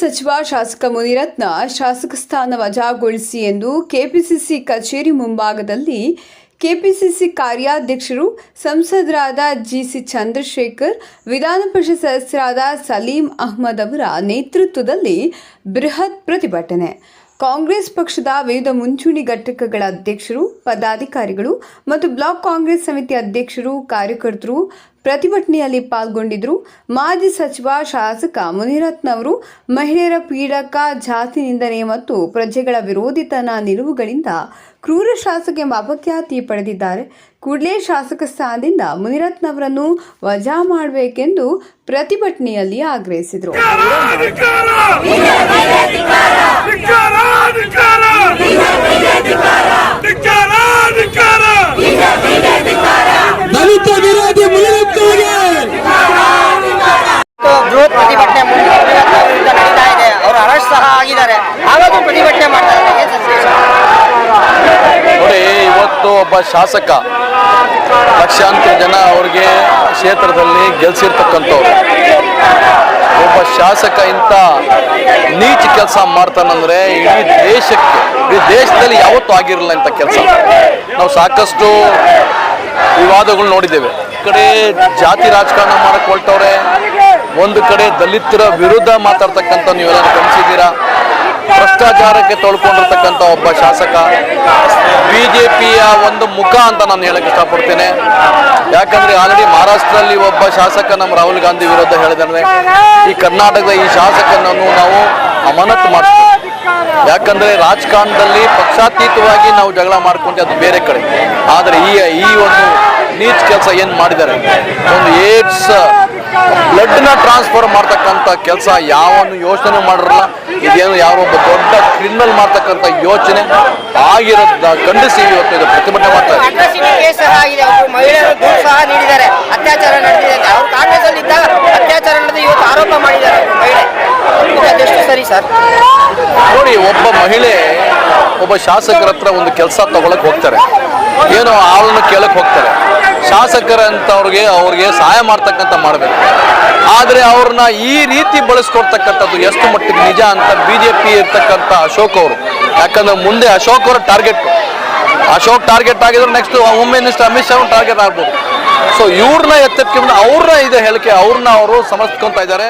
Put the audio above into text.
ಸಚಿವ ಶಾಸಕ ಮುನಿರತ್ನ ಶಾಸಕ ಸ್ಥಾನ ವಜಾಗೊಳಿಸಿ ಎಂದು ಕೆಪಿಸಿಸಿ ಕಚೇರಿ ಮುಂಭಾಗದಲ್ಲಿ ಕೆಪಿಸಿಸಿ ಕಾರ್ಯಾಧ್ಯಕ್ಷರು ಸಂಸದರಾದ ಜಿಸಿ ಚಂದ್ರಶೇಖರ್, ವಿಧಾನ ಪರಿಷತ್ ಸದಸ್ಯರಾದ ಸಲೀಂ ಅಹ್ಮದ್ ಅವರ ನೇತೃತ್ವದಲ್ಲಿ ಬೃಹತ್ ಪ್ರತಿಭಟನೆ. ಕಾಂಗ್ರೆಸ್ ಪಕ್ಷದ ವಿವಿಧ ಮುಂಚೂಣಿ ಘಟಕಗಳ ಅಧ್ಯಕ್ಷರು, ಪದಾಧಿಕಾರಿಗಳು ಮತ್ತು ಬ್ಲಾಕ್ ಕಾಂಗ್ರೆಸ್ ಸಮಿತಿ ಅಧ್ಯಕ್ಷರು, ಕಾರ್ಯಕರ್ತರು ಪ್ರತಿಭಟನೆಯಲ್ಲಿ ಪಾಲ್ಗೊಂಡಿದ್ದರು. ಮಾಜಿ ಸಚಿವ, ಶಾಸಕ ಮುನಿರತ್ನ ಅವರು ಮಹಿಳೆಯರ ಪೀಡಕ, ಜಾತಿ ನಿಂದನೆ ಮತ್ತು ಪ್ರಜೆಗಳ ವಿರೋಧಿತನ ನಿಲುವುಗಳಿಂದ ಕ್ರೂರ ಶಾಸಕ ಎಂಬ ಅಪಖ್ಯಾತಿ ಪಡೆದಿದ್ದಾರೆ. ಕೂಡಲೇ ಶಾಸಕ ಸ್ಥಾನದಿಂದ ಮುನಿರತ್ನ ಅವರನ್ನು ವಜಾ ಮಾಡಬೇಕೆಂದು ಪ್ರತಿಭಟನೆಯಲ್ಲಿ ಆಗ್ರಹಿಸಿದರು ಧಿಕ್ಕಾರ! ಧಿಕ್ಕಾರ! ಧಿಕ್ಕಾರ! ಧಿಕ್ಕಾರ! ಧಿಕ್ಕಾರ! ದಲಿತ ವಿರೋಧಿ ಮುನಿರತ್ನವರಿಗೆ ಇವತ್ತು ಬೃಹತ್ ಪ್ರತಿಭಟನೆ ಮುಂದೆ ವಿರುದ್ಧ ನಡೀತಾ ಇದೆ ಅವರು ಅರೆಸ್ಟ್ ಸಹ ಆಗಿದ್ದಾರೆ. ಆವಾಗೂ ಪ್ರತಿಭಟನೆ ಮಾಡ್ತಾರೆ ಇವತ್ತು ಒಬ್ಬ ಶಾಸಕ, ಲಕ್ಷಾಂತರ ಜನ ಅವ್ರಿಗೆ ಕ್ಷೇತ್ರದಲ್ಲಿ ಗೆಲ್ಸಿರ್ತಕ್ಕಂಥವ್ರು. ಒಬ್ಬ ಶಾಸಕ ಇಂಥ ನೀಚ ಕೆಲಸ ಮಾಡ್ತಾನಂದ್ರೆ ಇಡೀ ದೇಶಕ್ಕೆ, ಇಡೀ ದೇಶದಲ್ಲಿ ಯಾವತ್ತೂ ಆಗಿರಲಿಲ್ಲ ಇಂಥ ಕೆಲಸ. ನಾವು ಸಾಕಷ್ಟು ವಿವಾದಗಳು ನೋಡಿದ್ದೇವೆ. ಕಡೆ ಜಾತಿ ರಾಜಕಾರಣ ಮಾಡಕ್ ಹೊರಟವ್ರೆ. ಒಂದು ಕಡೆ ದಲಿತರ ವಿರುದ್ಧ ಮಾತಾಡ್ತಕ್ಕಂಥ ನೀವೆಲ್ಲ ಗಮನಿಸಿದ್ದೀರಾ? ಭ್ರಷ್ಟಾಚಾರಕ್ಕೆ ತೊಳ್ಕೊಂಡಿರ್ತಕ್ಕಂಥ ಒಬ್ಬ ಶಾಸಕ ಬಿಜೆಪಿಯ ಒಂದು ಮುಖ ಅಂತ ನಾನು ಹೇಳಕ್ ಇಷ್ಟಪಡ್ತೇನೆ. ಯಾಕಂದ್ರೆ ಆಲ್ರೆಡಿ ಮಹಾರಾಷ್ಟ್ರದಲ್ಲಿ ಒಬ್ಬ ಶಾಸಕ ನಮ್ಮ ರಾಹುಲ್ ಗಾಂಧಿ ವಿರುದ್ಧ ಹೇಳಿದ್ರೆ ಈ ಕರ್ನಾಟಕದ ಈ ಶಾಸಕನನ್ನು ನಾವು ಅಮಾನತ್ ಮಾಡ್ತೀವಿ. ಯಾಕಂದ್ರೆ ರಾಜಕಾರಣದಲ್ಲಿ ಪಕ್ಷಾತೀತವಾಗಿ ನಾವು ಜಗಳ ಮಾಡ್ಕೊಂಡ್ರೆ ಅದು ಬೇರೆ ಕಡೆ. ಆದರೆ ಈ ಈ ಒಂದು ನೀಚ್ ಕೆಲಸ ಏನು ಮಾಡಿದ್ದಾರೆ? ಒಂದು ಏಡ್ಸ್ನ ಟ್ರಾನ್ಸ್ಫರ್ ಮಾಡ್ತಕ್ಕಂಥ ಕೆಲಸ ಯಾವನ್ನು ಯೋಚನೆ ಮಾಡಿರಲ್ಲ ಇದೇನು ಯಾರೋ ಒಬ್ಬ ದೊಡ್ಡ ಕ್ರಿಮಿನಲ್ ಮಾಡ್ತಕ್ಕಂಥ ಯೋಚನೆ ಆಗಿರೋದ ಖಂಡಿಸಿ ಇವತ್ತು ಇದು ಪ್ರತಿಭಟನೆ ಮಾಡ್ತಾರೆ ಮಹಿಳೆಯರು ದೂರು ಸಹ ನೀಡಿದ್ದಾರೆ. ಅತ್ಯಾಚಾರ ನಡೆದಿದೆ ಕಾಂಗ್ರೆಸ್ ಅಲ್ಲಿ ಅತ್ಯಾಚಾರ ನಡೆದು ಇವತ್ತು ಆರೋಪ ಮಾಡಿದ್ದಾರೆ ಒಬ್ಬ ಮಹಿಳೆ. ಅದೆಷ್ಟು ಸರಿ ಸರ್? ನೋಡಿ ಒಬ್ಬ ಮಹಿಳೆ ಒಬ್ಬ ಶಾಸಕರ ಹತ್ರ ಒಂದು ಕೆಲಸ ತಗೊಳಕ್ ಹೋಗ್ತಾರೆ. ಏನೋ ಅವಳನ್ನು ಕೇಳಕ್ ಹೋಗ್ತಾರೆ. ಶಾಸಕರಂತವ್ರಿಗೆ ಅವ್ರಿಗೆ ಸಹಾಯ ಮಾಡ್ತಕ್ಕಂಥ ಮಾಡಬೇಕು. ಆದರೆ ಅವ್ರನ್ನ ಈ ರೀತಿ ಬಳಸ್ಕೊಡ್ತಕ್ಕಂಥದ್ದು ಎಷ್ಟು ಮಟ್ಟಿಗೆ ನಿಜ ಅಂತ ಬಿ ಜೆ ಪಿ ಇರ್ತಕ್ಕಂಥ ಅಶೋಕ್ ಅವರು. ಯಾಕಂದ್ರೆ ಮುಂದೆ ಅಶೋಕ್ ಅವರ ಟಾರ್ಗೆಟ್ ಅಶೋಕ್ ಟಾರ್ಗೆಟ್ ಆಗಿದ್ರೆ next home minister Amit Shah target ಆಗ್ಬೋದು. ಸೊ ಇವ್ರನ್ನ ಎತ್ತಕ್ಕೆ ಅವ್ರನ್ನ ಇದೆ ಹೇಳಿಕೆ, ಅವ್ರನ್ನ ಅವರು ಸಮರ್ಥಿಸ್ಕೊತಾ ಇದ್ದಾರೆ.